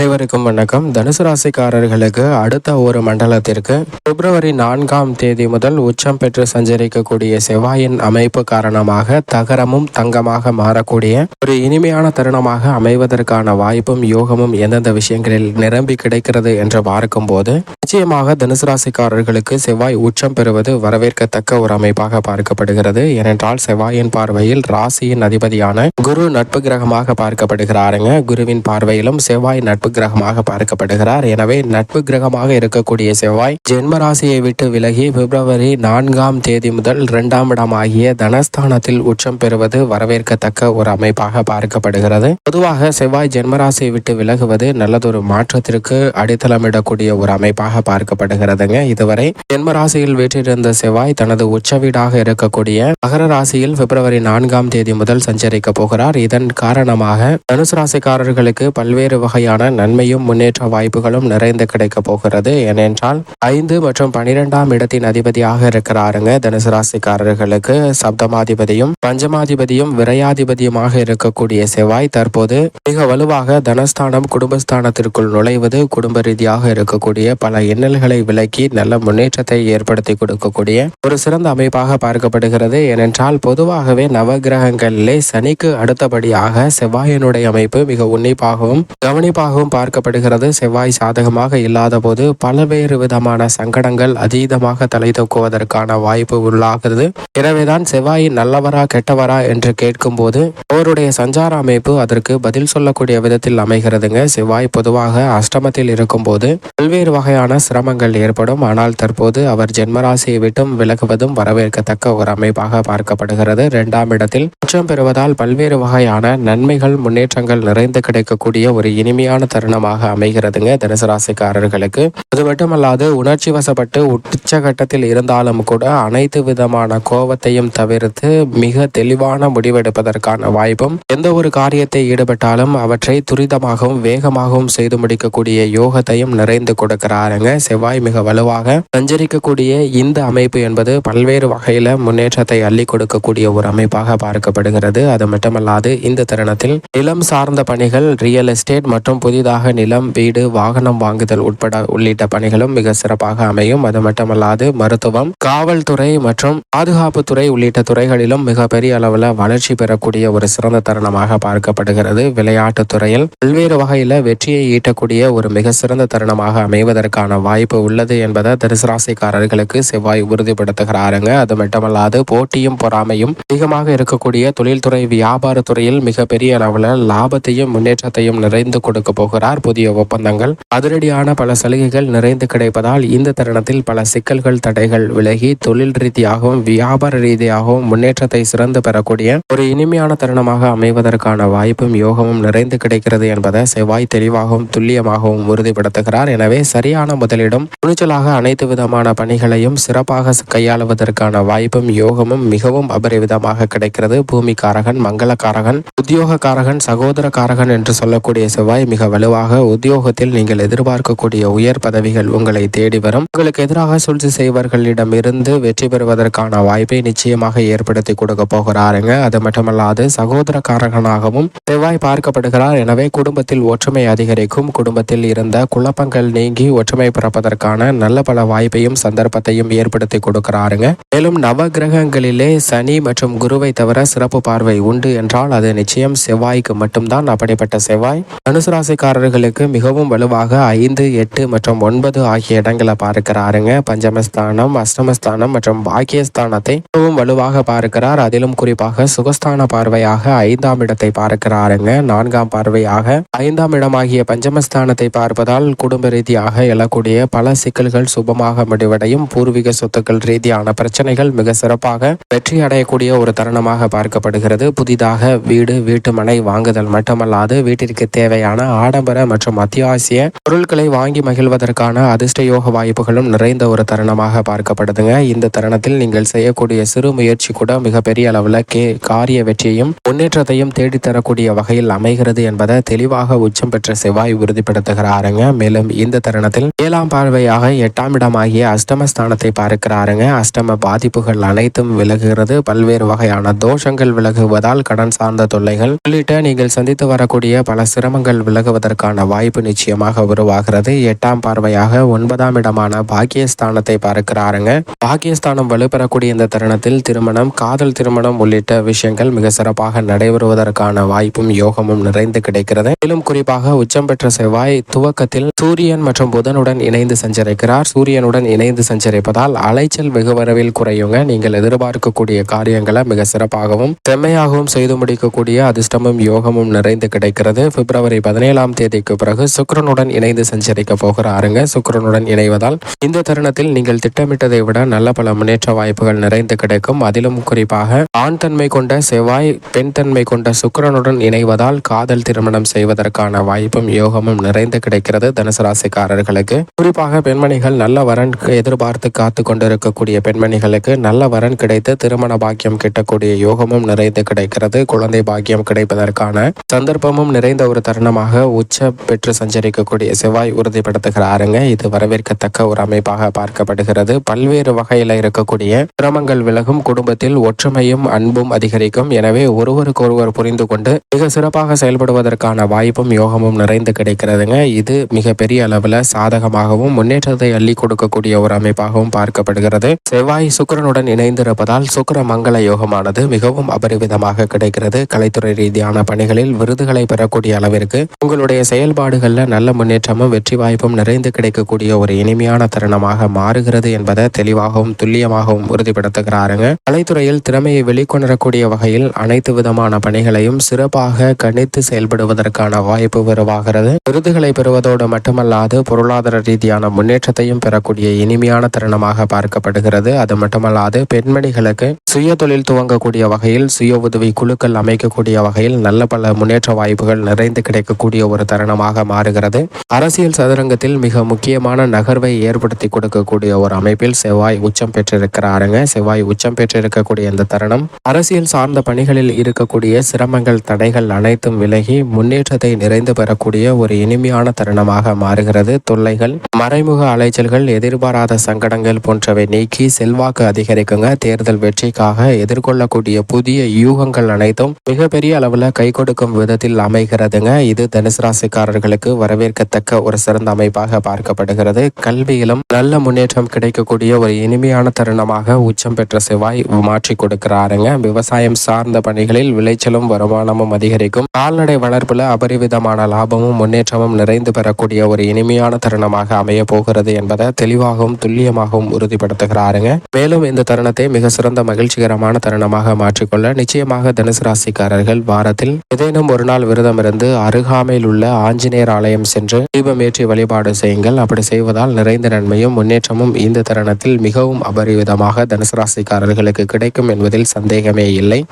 அனைவருக்கும் வணக்கம். தனுசு ராசிக்காரர்களுக்கு அடுத்த ஒரு மண்டலத்திற்கு பிப்ரவரி நான்காம் தேதி முதல் உச்சம் பெற்று சஞ்சரிக்கக்கூடிய செவ்வாயின் அமைப்பு காரணமாக தகரமும் தங்கமாக மாறக்கூடிய ஒரு இனிமையான தருணமாக அமைவதற்கான வாய்ப்பும் யோகமும் எந்தெந்த விஷயங்களில் நிரம்பி கிடைக்கிறது என்று பார்க்கும்போது நிச்சயமாக தனுசு ராசிக்காரர்களுக்கு செவ்வாய் உச்சம் பெறுவது வரவேற்கத்தக்க ஒரு அமைப்பாக பார்க்கப்படுகிறது. ஏனென்றால் செவ்வாயின் பார்வையில் ராசியின் அதிபதியான குரு நட்பு கிரகமாக பார்க்கப்படுகிறாருங்க. குருவின் பார்வையிலும் செவ்வாய் நட்பு கிரகமாக பார்க்கப்படுகிறார். எனவே நட்பு கிரகமாக இருக்கக்கூடிய செவ்வாய் ஜென்ம ராசியை விட்டு விலகி பிப்ரவரி நான்காம் தேதி முதல் இரண்டாம் இடமாகிய தனஸ்தானத்தில் உச்சம் பெறுவது வரவேற்கத்தக்க ஒரு அமைப்பாக பார்க்கப்படுகிறது. பொதுவாக செவ்வாய் ஜென்மராசியை விட்டு விலகுவது நல்லதொரு மாற்றத்திற்கு அடித்தளமிடக்கூடிய ஒரு அமைப்பாக பார்க்கப்படுகிறதுங்க. இதுவரை ஜென்ம ராசியில் வீற்றிருந்த செவ்வாய் தனது உச்ச வீடாக இருக்கக்கூடிய மகர ராசியில் பிப்ரவரி நான்காம் தேதி முதல் சஞ்சரிக்க போகிறார். இதன் காரணமாக தனுசு ராசிக்காரர்களுக்கு பல்வேறு வகையான நன்மையும் முன்னேற்ற வாய்ப்புகளும் நிறைந்து கிடைக்க போகிறது. ஏனென்றால் ஐந்து மற்றும் பனிரெண்டாம் இடத்தின் அதிபதியாக இருக்கிறாருங்க. தனுசு ராசிக்காரர்களுக்கு சப்தமாதிபதியும் பஞ்சமாதிபதியும் விரையாதிபதியுமாக இருக்கக்கூடிய செவ்வாய் தற்போது மிக வலுவாக தனஸ்தானம் குடும்பஸ்தானத்திற்குள் நுழைவது குடும்ப ரீதியாக இருக்கக்கூடிய பல இன்னல்களை விலக்கி நல்ல முன்னேற்றத்தை ஏற்படுத்தி கொடுக்கக்கூடிய ஒரு சிறந்த அமைப்பாக பார்க்கப்படுகிறது. ஏனென்றால் பொதுவாகவே நவகிரகங்களிலே சனிக்கு அடுத்தபடியாக செவ்வாயினுடைய அமைப்பு மிக உன்னிப்பாகவும் கவனிப்பாகவும் பார்க்கப்படுகிறது. செவ்வாய் சாதகமாக இல்லாத போது பல்வேறு விதமான சங்கடங்கள் அதீதமாக தலை தூக்குவதற்கான வாய்ப்பு உள்ளாகிறது. எனவேதான் செவ்வாய் நல்லவரா கெட்டவரா என்று கேட்கும்போது அவருடைய சஞ்சார அமைப்பு அதற்கு பதில் சொல்லக்கூடிய விதத்தில் அமைகிறதுங்க. செவ்வாய் பொதுவாக அஷ்டமத்தில் இருக்கும்போது பல்வேறு வகையான சிரமங்கள் ஏற்படும். ஆனால் தற்போது அவர் ஜென்மராசியை விட்டும் விலகுவதும் வரவேற்கத்தக்க ஒரு அமைப்பாக பார்க்கப்படுகிறது. இரண்டாம் இடத்தில் உச்சம் பெறுவதால் பல்வேறு வகையான நன்மைகள் முன்னேற்றங்கள் நிறைந்து கிடைக்கக்கூடிய ஒரு இனிமையான தருணமாக அமைகிறதுங்க தனுசு ராசிக்காரர்களுக்கு அது மட்டுமல்லாது உணர்ச்சி வசப்பட்டு உச்சகட்டத்தில் இருந்தாலும் கூட அனைத்து விதமான கோபத்தையும் தவிர்த்து மிக தெளிவான முடிவெடுப்பதற்கான வாய்ப்பும் எந்த ஒரு காரியத்தை ஈடுபட்டாலும் அவற்றை துரிதமாகவும் வேகமாகவும் செய்து முடிக்கக்கூடிய யோகத்தையும் நிறைந்து கொடுக்கிறாருங்க. செவ்வாய் மிக வலுவாக சஞ்சரிக்கக்கூடிய இந்த அமைப்பு என்பது பல்வேறு வகையில முன்னேற்றத்தை அள்ளி கொடுக்கக்கூடிய ஒரு அமைப்பாக பார்க்கப்படுகிறது. அது மட்டுமல்லாது இந்த தருணத்தில் நிலம் சார்ந்த பணிகள் ரியல் எஸ்டேட் மற்றும் புதிய புதிதாக நிலம் வீடு வாகனம் வாங்குதல் உட்பட உள்ளிட்ட பணிகளும் மிக சிறப்பாக அமையும். அது மட்டுமல்லாது மருத்துவம் காவல்துறை மற்றும் பாதுகாப்பு துறை உள்ளிட்ட துறைகளிலும் மிகப்பெரிய அளவில் வளர்ச்சி பெறக்கூடிய ஒரு சிறந்த தருணமாக பார்க்கப்படுகிறது. விளையாட்டுத் துறையில் பல்வேறு வகையில் வெற்றியை ஈட்டக்கூடிய ஒரு மிக சிறந்த தருணமாக அமைவதற்கான வாய்ப்பு உள்ளது என்பதை தனுசுராசிக்காரர்களுக்கு செவ்வாய் உறுதிப்படுத்துகிறாருங்க. அது மட்டுமல்லாது போட்டியும் பொறாமையும் அதிகமாக இருக்கக்கூடிய தொழில்துறை வியாபாரத்துறையில் மிகப்பெரிய அளவில் லாபத்தையும் முன்னேற்றத்தையும் நிறைந்து கொடுக்க போகும் போகிறார் புதிய ஒப்பந்தங்கள். அதிரடியான பல சலுகைகள் நிறைந்து கிடைப்பதால் இந்த தருணத்தில் பல சிக்கல்கள் தடைகள் விலகி தொழில் ரீதியாகவும் வியாபார ரீதியாகவும் முன்னேற்றத்தை சிறந்து பெறக்கூடிய ஒரு இனிமையான தருணமாக அமைவதற்கான வாய்ப்பும் யோகமும் நிறைந்து கிடைக்கிறது என்பதை செவ்வாய் தெளிவாகவும் துல்லியமாகவும் உறுதிப்படுத்துகிறார். எனவே சரியான முதலிடம் துணிச்சலாக அனைத்து விதமான பணிகளையும் சிறப்பாக கையாளுவதற்கான வாய்ப்பும் யோகமும் மிகவும் அபரிவிதமாக கிடைக்கிறது. பூமிக்காரகன் மங்களக்காரகன் உத்தியோகக்காரகன் சகோதரக்காரகன் என்று சொல்லக்கூடிய செவ்வாய் மிக வலுவாக உத்தியோகத்தில் நீங்கள் எதிர்பார்க்கக்கூடிய உயர் பதவிகள் உங்களை தேடி வரும். உங்களுக்கு எதிராக சூழ்ச்சி செய்வர்களிடம் இருந்து வெற்றி பெறுவதற்கான வாய்ப்பை நிச்சயமாக ஏற்படுத்தி கொடுக்க போகிறாருங்க. அது மட்டுமல்லாது சகோதரக்காரகனாகவும் செவ்வாய் பார்க்கப்படுகிறார். எனவே குடும்பத்தில் ஒற்றுமை அதிகரிக்கும். குடும்பத்தில் இருந்த குழப்பங்கள் நீங்கி ஒற்றுமை பிறப்பதற்கான நல்ல பல வாய்ப்பையும் சந்தர்ப்பத்தையும் ஏற்படுத்தி கொடுக்கிறாருங்க. மேலும் நவ கிரகங்களிலே சனி மற்றும் குருவை தவிர சிறப்பு பார்வை உண்டு என்றால் அது நிச்சயம் செவ்வாய்க்கு மட்டும்தான். அப்படிப்பட்ட செவ்வாய் தனுசு ராசிக்காரர்களுக்கு மிகவும் வலுவாக ஐந்து எட்டு மற்றும் ஒன்பது ஆகிய இடங்களை பார்க்கிறாருங்க. பஞ்சமஸ்தானம் அஷ்டமஸ்தானம் மற்றும் பாக்கியஸ்தானத்தை மிகவும் வலுவாக பார்க்கிறார். அதிலும் குறிப்பாக சுகஸ்தான பார்வையாக ஐந்தாம் இடத்தை பார்க்கிறாருங்க. நான்காம் பார்வையாக ஐந்தாம் இடமாகிய பஞ்சமஸ்தானத்தை பார்ப்பதால் குடும்ப ரீதியாக எழக்கூடிய பல சிக்கல்கள் சுபமாக முடிவடையும். பூர்வீக சொத்துக்கள் ரீதியான பிரச்சனைகள் மிக சிறப்பாக வெற்றி அடையக்கூடிய ஒரு தருணமாக பார்க்கப்படுகிறது. புதிதாக வீடு வீட்டு மனை வாங்குதல் மட்டுமல்லாது வீட்டிற்கு தேவையான ஆடம்பர மற்றும் அத்தியாவசிய பொருட்களை வாங்கி மகிழ்வதற்கான அதிர்ஷ்ட யோக வாய்ப்புகளும் நிறைந்த ஒரு தருணமாக பார்க்கப்படுதுங்க. இந்த தருணத்தில் நீங்கள் செய்யக்கூடிய சிறு முயற்சி கூட மிகப்பெரிய அளவில் கே காரிய வெற்றியையும் முன்னேற்றத்தையும் தேடித்தரக்கூடிய வகையில் அமைகிறது என்பதை தெளிவாக உச்சம் பெற்ற செவ்வாய் உறுதிப்படுத்துகிறாருங்க. மேலும் இந்த தருணத்தில் ஏழாம் பார்வையாக எட்டாம் இடமாகிய அஷ்டமஸ்தானத்தை பார்க்கிறாருங்க. அஷ்டம பாதிப்புகள் அனைத்தும் விலகுகிறது. பல்வேறு வகையான தோஷங்கள் விலகுவதால் கடன் சார்ந்த தொல்லைகள் உள்ளிட்ட நீங்கள் சந்தித்து வரக்கூடிய பல சிரமங்கள் விலகுவதற்கு பார்ப்பதற்கான வாய்ப்பு நிச்சயமாக உருவாகிறது. எட்டாம் பார்வையாக ஒன்பதாம் இடமான பாக்கியஸ்தானத்தை பார்க்கிறாருங்க. பாக்கியஸ்தானம் வலுப்பெறக்கூடிய இந்த தருணத்தில் திருமணம் காதல் திருமணம் உள்ளிட்ட விஷயங்கள் மிக சிறப்பாக நடைபெறுவதற்கான வாய்ப்பும் யோகமும் நிறைந்து கிடைக்கிறது. மேலும் குறிப்பாக உச்சம் பெற்ற செவ்வாய் துவக்கத்தில் சூரியன் மற்றும் புதனுடன் இணைந்து சஞ்சரிக்கிறார். சூரியனுடன் இணைந்து சஞ்சரிப்பதால் அலைச்சல் வெகு வரவில் குறையுங்க. நீங்கள் எதிர்பார்க்கக்கூடிய காரியங்களை மிக சிறப்பாகவும் செம்மையாகவும் செய்து முடிக்கக்கூடிய அதிர்ஷ்டமும் யோகமும் நிறைந்து கிடைக்கிறது. பிப்ரவரி பதினேழாம் தேதிக்கு பிறகு சுக்கிரனுடன் இணைந்து சஞ்சரிக்க போகிறாருங்க சுக்கிரனுடன் இணைவதால் இந்த தருணத்தில் நீங்கள் திட்டமிட்டதை விட நல்ல பல முன்னேற்ற வாய்ப்புகள் நிறைந்து கிடைக்கும். அதிலும் குறிப்பாக ஆண் தன்மை கொண்ட செவ்வாய் பெண் தன்மை கொண்ட சுக்கிரனுடன் இணைவதால் காதல் திருமணம் செய்வதற்கான வாய்ப்பும் யோகமும் நிறைந்து கிடைக்கிறது தனுசு ராசிக்காரர்களுக்கு. குறிப்பாக பெண்மணிகள் நல்ல வரன் எதிர்பார்த்து காத்து கொண்டிருக்கக்கூடிய பெண்மணிகளுக்கு நல்ல வரன் கிடைத்து திருமண பாக்கியம் கிட்டக்கூடிய யோகமும் நிறைந்து கிடைக்கிறது. குழந்தை பாக்கியம் கிடைப்பதற்கான சந்தர்ப்பமும் நிறைந்த ஒரு தருணமாக உச்ச பெற்று சஞ்சரிக்கக்கூடிய செவ்வாய் உறுதிப்படுத்துகிறாருங்க. இது வரவேற்கத்தக்க ஒரு அமைப்பாக பார்க்கப்படுகிறது. பல்வேறு வகையில் இருக்கக்கூடிய சிரமங்கள் விலகும் குடும்பத்தில் ஒற்றுமையும் அன்பும் அதிகரிக்கும். எனவே ஒருவருக்கொருவர் புரிந்து கொண்டு மிக சிறப்பாக செயல்படுவதற்கான வாய்ப்பும் யோகமும் நிறைந்து கிடைக்கிறதுங்க. இது மிகப்பெரிய அளவில் சாதகமாகவும் முன்னேற்றத்தை அள்ளி கொடுக்கக்கூடிய ஒரு அமைப்பாகவும் பார்க்கப்படுகிறது. செவ்வாய் சுக்கிரனுடன் இணைந்திருப்பதால் சுக்கர மங்கள யோகமானது மிகவும் அபரிவிதமாக கிடைக்கிறது. கலைத்துறை ரீதியான பணிகளில் விருதுகளை பெறக்கூடிய அளவிற்கு உங்களுடைய செயல்பாடுகளில் நல்ல முன்னேற்றமும் வெற்றி வாய்ப்பும் நிறைந்து கிடைக்கக்கூடிய ஒரு இனிமையான தருணமாக மாறுகிறது என்பதை தெளிவாகவும் துல்லியமாகவும் உறுதிப்படுத்துகிறாருங்க. கலைத்துறையில் திறமையை வெளிக்கொணரக்கூடிய வகையில் அனைத்து விதமான பணிகளையும் சிறப்பாக கணித்து செயல்படுவதற்கான வாய்ப்பு உருவாகிறது. விருதுகளை பெறுவதோடு மட்டுமல்லாது பொருளாதார ரீதியான முன்னேற்றத்தையும் பெறக்கூடிய இனிமையான தருணமாக பார்க்கப்படுகிறது. அது மட்டுமல்லாது பெண்மணிகளுக்கு சுய தொழில் துவங்கக்கூடிய வகையில் சுய உதவி குழுக்கள் அமைக்கக்கூடிய வகையில் நல்ல பல முன்னேற்ற வாய்ப்புகள் நிறைந்து கிடைக்கக்கூடிய ஒரு ஒரு தருணமாக மாறுகிறது. அரசியல் சதுரங்கத்தில் மிக முக்கியமான நகர்வை ஏற்படுத்தி கொடுக்கக்கூடிய ஒரு அமைப்பில் செவ்வாய் உச்சம் பெற்றிருக்கிறாருங்க. செவ்வாய் உச்சம் பெற்றிருக்கக்கூடிய இந்த தருணம் அரசியல் சார்ந்த பணிகளில் இருக்கக்கூடிய சிரமங்கள் தடைகள் அனைத்தும் விலகி முன்னேற்றத்தை நிறைந்து பெறக்கூடிய ஒரு இனிமையான தருணமாக மாறுகிறது. தொல்லைகள் மறைமுக அலைச்சல்கள் எதிர்பாராத சங்கடங்கள் போன்றவை நீக்கி செல்வாக்கு அதிகரிக்குங்க. தேர்தல் வெற்றிக்காக எதிர்கொள்ளக்கூடிய புதிய யூகங்கள் அனைத்தும் மிகப்பெரிய அளவில் கை கொடுக்கும் விதத்தில் அமைகிறதுங்க. இது தனுசு ராசிக்காரர்களுக்கு வரவேற்கத்தக்க ஒரு சிறந்த அமைப்பாக பார்க்கப்படுகிறது. கல்வியிலும் நல்ல முன்னேற்றம் கிடைக்கக்கூடிய ஒரு இனிமையான தருணமாக உச்சம் பெற்ற செவ்வாய் மாற்றி கொடுக்கிறாருங்க. விவசாயம் சார்ந்த பணிகளில் விளைச்சலும் வருமானமும் அதிகரிக்கும். கால்நடை வளர்ப்புல அபரிவிதமான லாபமும் முன்னேற்றமும் நிறைந்து பெறக்கூடிய ஒரு இனிமையான தருணமாக அமைய போகிறது என்பதை தெளிவாகவும் துல்லியமாகவும் உறுதிப்படுத்துகிறாருங்க. மேலும் இந்த தருணத்தை மிக சிறந்த மகிழ்ச்சிகரமான தருணமாக மாற்றிக்கொள்ள நிச்சயமாக தனுசு ராசிக்காரர்கள் வாரத்தில் ஏதேனும் ஒரு நாள் விரதம் இருந்து அருகாமையில் உள்ள ஆஞ்சநேயர் ஆலயம் சென்று தீபமேற்றி வழிபாடு செய்யுங்கள். அப்படி செய்வதால் நிறைந்த நன்மையும் முன்னேற்றமும் இந்த தருணத்தில் மிகவும் அபரிவிதமாக தனுசு ராசிக்காரர்களுக்கு கிடைக்கும் என்பதில் சந்தேகமே இல்லை.